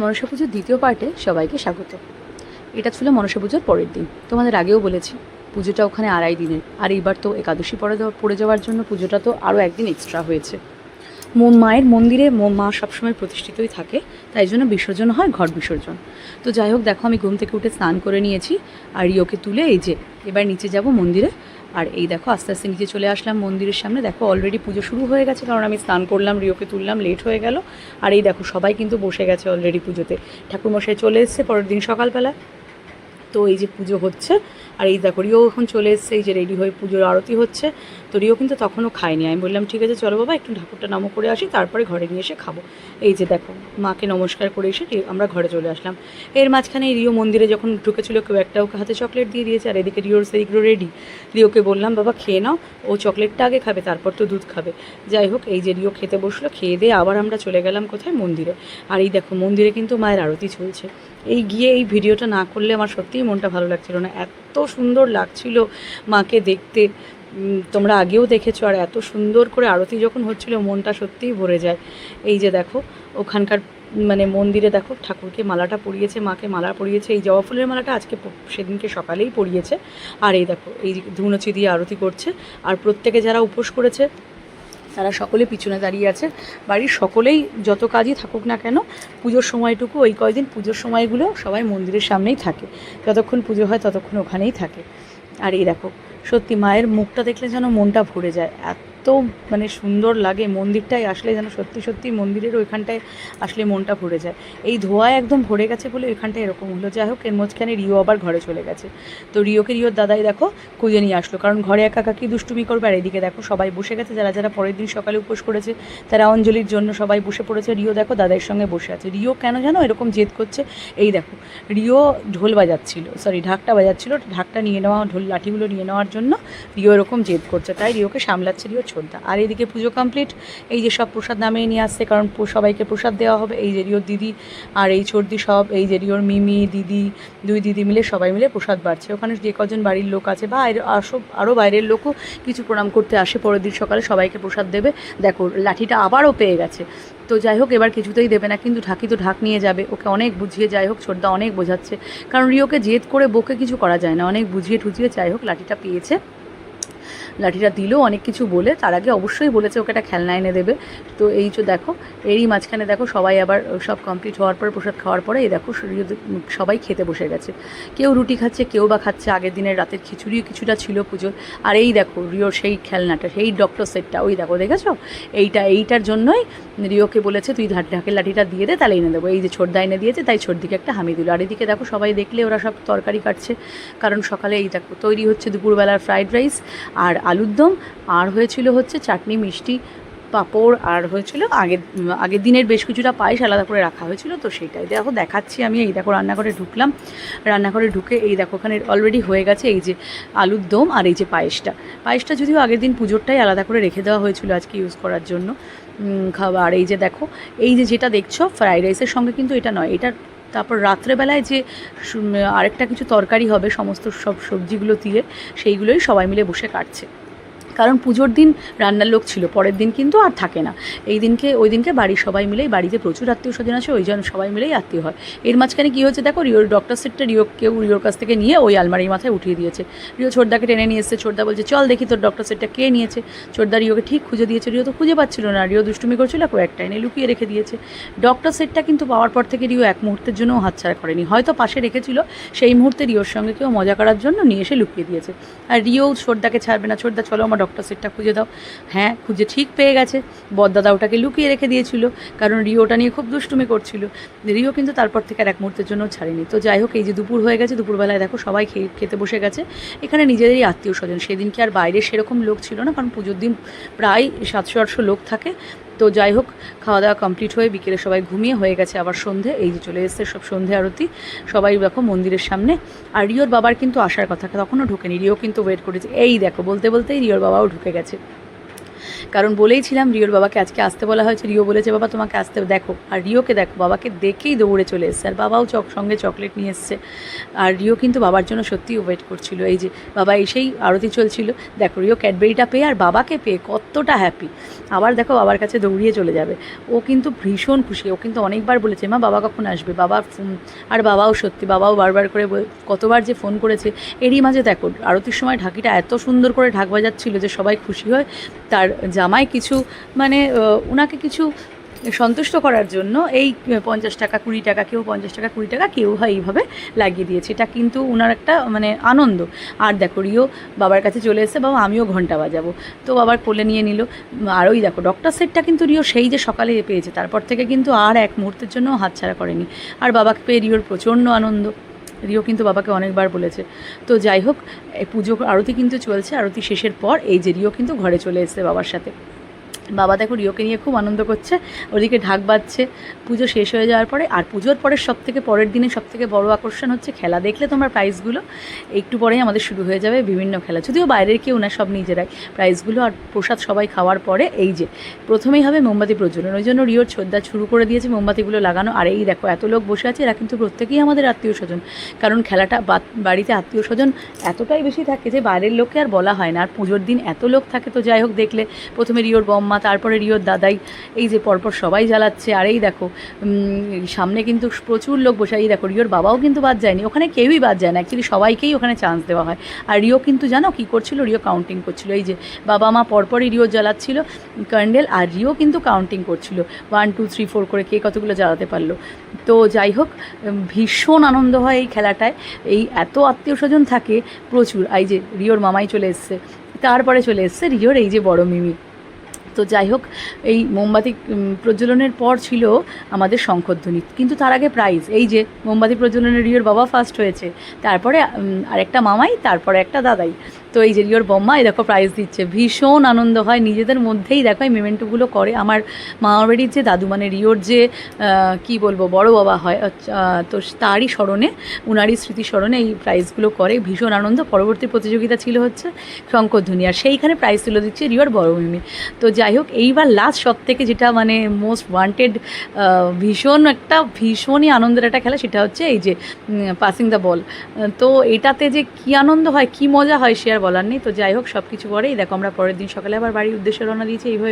মনসা পুজোর দ্বিতীয় পার্টে সবাইকে স্বাগত। এটা ছিল মনসা পুজোর পরের দিন। তোমাদের আগেও বলেছি, পুজোটা ওখানে আড়াই দিনের। আর এইবার তো একাদশী যাওয়া পড়ে যাওয়ার জন্য পুজোটা তো আরও একদিন এক্সট্রা হয়েছে। মায়ের মন্দিরে মো- মা সবসময় প্রতিষ্ঠিতই থাকে, তাই জন্য বিসর্জন হয় ঘট বিসর্জন। তো যাই হোক, দেখো আমি ঘুম থেকে উঠে স্নান করে নিয়েছি, আর রিওকে তুলে এই যে, এবার নিচে যাব মন্দিরে। আর এই দেখো, আস্তে আস্তে নিচে চলে আসলাম মন্দিরের সামনে। দেখো অলরেডি পুজো শুরু হয়ে গেছে, কারণ আমি স্নান করলাম, রিওকে তুললাম লেট হয়ে গেল। আর এই দেখো, সবাই কিন্তু বসে গেছে অলরেডি পুজোতে। ঠাকুরমশাই চলে এসছে পরের দিন সকালবেলা তো এই যে পুজো হচ্ছে। আর এই দেখো, রিও এখন চলে এসছে, এই যে রেডি হয়ে পুজোর আরতি হচ্ছে। তো রিও কিন্তু তখনও খায়নি। আমি বললাম, ঠিক আছে, চলো বাবা, একটু ঠাকুরটা নামো করে আসি, তারপরে ঘরে নিয়ে এসে খাব। এই যে দেখো, মাকে নমস্কার করে এসে আমরা ঘরে চলে আসলাম। এর মাঝখানে রিও মন্দিরে যখন ঢুকেছিল, কেউ একটা ওকে হাতে চকলেট দিয়ে দিয়েছে, আর এদিকে রিওর সেইগুলো রেডি রিওকে বললাম, বাবা, খেয়ে নাও, ও চকলেটটা আগে খাবে, তারপর তো দুধ খাবে। যাই হোক, এই যে রিও খেতে বসল, খেয়ে দিয়ে আবার আমরা চলে গেলাম কোথায়? মন্দিরে। আর এই দেখো, মন্দিরে কিন্তু মায়ের আরতি চলছে। এই গিয়ে এই ভিডিওটা না করলে আমার সত্যিই মনটা ভালো লাগছিল না। এত সুন্দর লাগছিল মাকে দেখতে। তোমরা আগেও দেখেছ আর এত সুন্দর করে আরতি যখন হচ্ছিল, মনটা সত্যিই ভরে যায়। এই যে দেখো, ওখানকার মানে মন্দিরে দেখো, ঠাকুরকে মালাটা পরিয়েছে, মাকে মালা পরিয়েছে। এই জবা ফুলের মালাটা আজকে সেদিনকে সকালেই পরিয়েছে। আর এই দেখো, এই ধুনুচি দিয়ে আরতি করছে। আর প্রত্যেকে যারা উপোস করেছে তারা সকলে পিছনে দাঁড়িয়ে আছে। বাড়ির সকলেই যত কাজই থাকুক না কেন, পুজোর সময়টুকু ওই কয়দিন পুজোর সময়গুলো সবাই মন্দিরের সামনেই থাকে। যতক্ষণ পুজো হয় ততক্ষণ ওখানেই থাকে। আর এই দেখো, সত্যি মায়ের মুখটা দেখলে যেন মনটা ভরে যায়। এত মানে সুন্দর লাগে মন্দিরটায় আসলে যেন সত্যি সত্যি মন্দিরের ওইখানটায় আসলে মনটা ভরে যায়। এই ধোঁয়ায় একদম ভরে গেছে বলে ওইখানটায় এরকম হলো। যাই হোক, এর মাঝখানে রিও আবার ঘরে চলে গেছে। তো রিওকে রিওর দাদাই দেখো খুঁজে নিয়ে আসলো, কারণ ঘরে একা একা কি দুষ্টুমি করবে? আর এদিকে দেখো সবাই বসে গেছে, যারা যারা পরের দিন সকালে উপোস করেছে, তারা অঞ্জলির জন্য সবাই বসে পড়েছে। রিও দেখো দাদাইয়ের সঙ্গে বসে আছে। রিও কেন জানো এরকম জেদ করছে? এই দেখো, রিও ঢোল বাজাচ্ছিল সরি ঢাকটা বাজাচ্ছিল। ঢাকটা নিয়ে নেওয়া, ঢোল লাঠিগুলো নিয়ে নেওয়ার জন্য রিও এরকম জেদ করছে। তাই রিওকে সামলাচ্ছে, রিও ছোটদা আর এইদিকে পুজো কমপ্লিট এই যে সব প্রসাদ নামিয়ে নিয়ে আসছে, কারণ সবাইকে প্রসাদ দেওয়া হবে। এই যে রিওর দিদি আর এই চর্দি সব, এই যে রিওর মিমি, দিদি, দুই দিদি মিলে সবাই মিলে প্রসাদ বাড়ছে। ওখানে যে কজন বাড়ির লোক আছে বা আসো আরও বাইরের লোকও কিছু প্রণাম করতে আসে। পরের দিন সকালে সবাইকে প্রসাদ দেবে। দেখো, লাঠিটা আবারও পেয়ে গেছে। তো যাই হোক, এবার কিছুতেই দেবে না, কিন্তু ঢাকি তো ঢাক নিয়ে যাবে। ওকে অনেক বুঝিয়ে যাই হোক ছোটদা অনেক বোঝাচ্ছে। কারণ রিওকে জেদ করে বকে কিছু করা যায় না। অনেক বুঝিয়ে টুঝিয়ে যাই হোক, লাঠিটা পেয়েছে। লাঠিটা দিলেও অনেক কিছু বলে। তার আগে অবশ্যই বলেছে ওকে একটা খেলনা এনে দেবে। তো এই যে দেখো, এরই মাঝখানে দেখো সবাই আবার সব কমপ্লিট হওয়ার পর, প্রসাদ খাওয়ার পরে এই দেখো সবাই খেতে বসে গেছে। কেউ রুটি খাচ্ছে, কেউ বা খাচ্ছে, আগের দিনের রাতের খিচুড়িও কিছুটা ছিল পুজোর। আর এই দেখো রিওর সেই খেলনাটা, সেই ডক্টর সেটটা ওই দেখো দেখেছ? এইটা, এইটার জন্যই রিওকে বলেছে, তুই ঢাক ঢাকের লাঠিটা দিয়ে দে, তাহলে এনে দেবো। এই যে ছোটদা এনে দিয়েছে, তাই ছোটদিকে একটা হামি দিল। আর এদিকে দেখো সবাই দেখলে ওরা সব তরকারি কাটছে। কারণ সকালে এই দেখো তৈরি হচ্ছে দুপুরবেলার ফ্রাইড রাইস আর আলুর দম, আর হয়েছিল হচ্ছে চাটনি, মিষ্টি, পাঁপড়, আর হয়েছিল আগের আগের দিনের বেশ কিছুটা পায়েস আলাদা করে রাখা হয়েছিল, তো সেটাই দেখো, দেখাচ্ছি আমি, এই দেখো রান্নাঘরে ঢুকলাম। রান্নাঘরে ঢুকে এই দেখো ওখানে অলরেডি হয়ে গেছে এই যে আলুর দম আর এই যে পায়েসটা। পায়েসটা যদিও আগের দিন পুজোরটাই আলাদা করে রেখে দেওয়া হয়েছিল আজকে ইউজ করার জন্য। আর এই যে দেখো, এই যে যেটা দেখছ ফ্রাইড রাইসের সঙ্গে কিন্তু এটা নয়, এটা তারপর রাত্রেবেলায় যে আরেকটা কিছু তরকারি হবে, সমস্ত সব সবজিগুলো দিয়ে, সেইগুলোই সবাই মিলে বসে কাটছে। কারণ পুজোর দিন রান্নার লোক ছিল, পরের দিন কিন্তু আর থাকে না। এই দিনকে, ওই দিনকে বাড়ির সবাই মিলেই, বাড়িতে প্রচুর আত্মীয় স্বজন আছে, ওই জন্য সবাই মিলেই আত্মীয় হয়। এর মাঝখানে কী হচ্ছে দেখো, রিওর ডক্টর সেটটা রিও কেউ রিওর কাছ থেকে নিয়ে ওই আলমারির মাথায় উঠিয়ে দিয়েছে। রিও ছোটদাকে টেনে নিয়ে এসেছে, ছোটদা বলছে, চল দেখি তোর ডক্টর সেটটা কে নিয়েছে? ছোটদা রিওকে ঠিক খুঁজে দিয়েছে, রিও তো খুঁজে পাচ্ছিল না। রিও দুষ্টুমি করছিল কয়েকটা এনে লুকিয়ে রেখে দিয়েছে। ডক্টর সেটটা কিন্তু পাওয়ার পর থেকে রিও এক মুহূর্তের জন্যও হাতছাড়া করেনি। হয়তো পাশে রেখেছিল, সেই মুহূর্তে রিওর সঙ্গে কেউ মজা করার জন্য নিয়ে এসে লুকিয়ে দিয়েছে। আর রিও ছোটদাকে ছাড়বে না। ছোটদা, চলো আমার ডক্টর সেটটা খুঁজে দাও। হ্যাঁ খুঁজে ঠিক পেয়ে গেছে। বদদাদা ওটাকে লুকিয়ে রেখে দিয়েছিল, কারণ রিওটা নিয়ে খুব দুষ্টুমি করছিল। রিও কিন্তু তারপর থেকে আর এক মুহূর্তের জন্য ছাড়েনি। তো যাই হোক, এই যে দুপুর হয়ে গেছে, দুপুরবেলায় দেখো সবাই খেতে বসে গেছে। এখানে নিজেদেরই আত্মীয় স্বজন সেদিনকে আর বাইরে সেরকম লোক ছিল না, কারণ পুজোর দিন প্রায় সাতশো আটশো লোক থাকে। তো যাই হোক খাওয়া দাওয়া কমপ্লিট হয়ে বিকেলে সবাই ঘুমিয়ে হয়ে গেছে, আবার সন্ধে, এই যে চলে এসছে সব সন্ধে আরতি। সবাই দেখো মন্দিরের সামনে। আর রিওর বাবার কিন্তু আসার কথা, তখনও ঢোকেনি। রিও কিন্তু ওয়েট করেছে। এই দেখো, বলতে বলতেই রিওর বাবাও ঢুকে গেছে। কারণ বলেইছিলাম রিওর বাবাকে আজকে আসতে বলা হয়েছে। রিও বলেছে, বাবা, তোমাকে আসতে দেখো, আর রিওকে দেখো, বাবাকে দেখেই দৌড়ে চলে এসছে। আর বাবাও চক, সঙ্গে চকলেট নিয়ে এসছে। আর রিও কিন্তু বাবার জন্য সত্যিই ওয়েট করছিল। এই যে বাবা এসেই আরতি চলছিল। দেখো, রিও ক্যাডবেরিটা পেয়ে আর বাবাকে পেয়ে কতটা হ্যাপি আবার দেখো বাবার কাছে দৌড়িয়ে চলে যাবে। ও কিন্তু ভীষণ খুশি। ও কিন্তু অনেকবার বলেছে, মা, বাবা কখন আসবে? বাবা আর বাবাও সত্যি, বাবাও বারবার করে কতবার যে ফোন করেছে। এরই মাঝে দেখো, আরতির সময় ঢাকিটা এত সুন্দর করে ঢাক বাজাচ্ছিল যে সবাই খুশি হয় তার জামাই কিছু মানে ওনাকে কিছু সন্তুষ্ট করার জন্য এই পঞ্চাশ টাকা, কুড়ি টাকা, কেউ পঞ্চাশ টাকা, কুড়ি টাকা, কেউ হয় এইভাবে লাগিয়ে দিয়েছে। এটা কিন্তু ওনার একটা মানে আনন্দ। আর দেখো, রিও বাবার কাছে চলে এসে বাবা, আমিও ঘণ্টা বাজাবো। তো বাবার কোলে নিয়ে নিল। আর ওই দেখো ডক্টর সেটটা কিন্তু রিও সেই যে সকালে পেয়েছে, তারপর থেকে কিন্তু আর এক মুহূর্তের জন্য হাতছাড়া করেনি। আর বাবাকে পেয়ে রিওর প্রচণ্ড আনন্দ। রিও কিন্তু বাবাকে অনেকবার বলেছে। তো যাই হোক পুজো আরতি কিন্তু চলছে, আরতি শেষের পর এই যে রিও কিন্তু ঘরে চলে এসছে বাবার সাথে। বাবা দেখো রিওকে নিয়ে খুব আনন্দ করছে, ওদিকে ঢাক বাজছে, পুজো শেষ হয়ে যাওয়ার পরে, আর পুজোর পরে সব থেকে পরের দিনে সব থেকে বড় আকর্ষণ হচ্ছে খেলা। দেখলে তোমরা প্রাইজগুলো একটু পরেই আমাদের শুরু হয়ে যাবে বিভিন্ন খেলা। যদিও বাইরের কেউ না, সব নিজেরাই। প্রাইজগুলো আর প্রসাদ সবাই খাওয়ার পরে এই যে, প্রথমেই হবে মোমবাতি প্রজ্বলন। ওই জন্য রিওর ছোদ্দা শুরু করে দিয়েছে মোমবাতিগুলো লাগানো। আর এই দেখো, এত লোক বসে আছে, এরা কিন্তু প্রত্যেকেই আমাদের আত্মীয় স্বজন কারণ খেলাটা বাড়িতে আত্মীয় স্বজন এতটাই বেশি থাকে যে বাইরের লোককে আর বলা হয় না। আর পুজোর দিন এত লোক থাকে তো যাই হোক দেখলে, প্রথমে রিওর বম্মা তারপরে রিওর দাদাই, এই যে পরপর সবাই জ্বালাচ্ছে। আর এই দেখো সামনে কিন্তু প্রচুর লোক বসে, এই দেখো রিওর বাবাও কিন্তু বাদ যায়নি। ওখানে কেউই বাদ যায় না অ্যাকচুয়ালি সবাইকেই ওখানে চান্স দেওয়া হয়। আর রিও কিন্তু জানো কী করছিল? রিও কাউন্টিং করছিল। এই যে বাবা, মা পরপরই রিও জ্বালাচ্ছিল ক্যান্ডেল আর রিও কিন্তু কাউন্টিং করছিল। ওয়ান টু থ্রি ফোর করে কে কতগুলো জ্বালাতে পারল। তো যাই হোক ভীষণ আনন্দ হয় এই খেলাটায়। এই এত আত্মীয় স্বজন থাকে প্রচুর। এই যে রিওর মামাই চলে এসছে। তারপরে চলে এসছে রিওর এই যে বড় মিমি। তো যাই হোক, এই মোমবাতি প্রজ্বলনের পর ছিল আমাদের শঙ্খধ্বনি কিন্তু তার আগে প্রাইজ এই যে মোমবাতি প্রজ্বলনের রিওর বাবা ফার্স্ট হয়েছে। তারপরে আরেকটা মামাই, তারপরে একটা দাদাই। তো এই যে রিওর বম্মা, এই দেখো প্রাইজ দিচ্ছে। ভীষণ আনন্দ হয়, নিজেদের মধ্যেই দেখো এই মেমেন্টোগুলো করে। আমার মামার বাড়ির যে দাদু মানে রিওর যে কি বলব, বড় বাবা হয় তো তারই স্মরণে, উনারই স্মৃতি স্মরণে এই প্রাইজগুলো করে। ভীষণ আনন্দ। পরবর্তী প্রতিযোগিতা ছিল হচ্ছে শঙ্করধ্বনি আর সেইখানে প্রাইজ তুলে দিচ্ছে রিওর বড় মিমি। তো যাই হোক, এইবার লাস্ট সব থেকে যেটা মানে মোস্ট ওয়ান্টেড ভীষণ একটা, ভীষণই আনন্দের একটা খেলা সেটা হচ্ছে এই যে পাসিং দ্য বল তো এটাতে যে কী আনন্দ হয়, কী মজা হয়, সে আর বলার নেই। তো যাই হোক সব কিছু পরেই দেখো, আমরা পরের দিন সকালে আবার বাড়ির উদ্দেশ্যে রওনা দিয়েছি, এইভাবে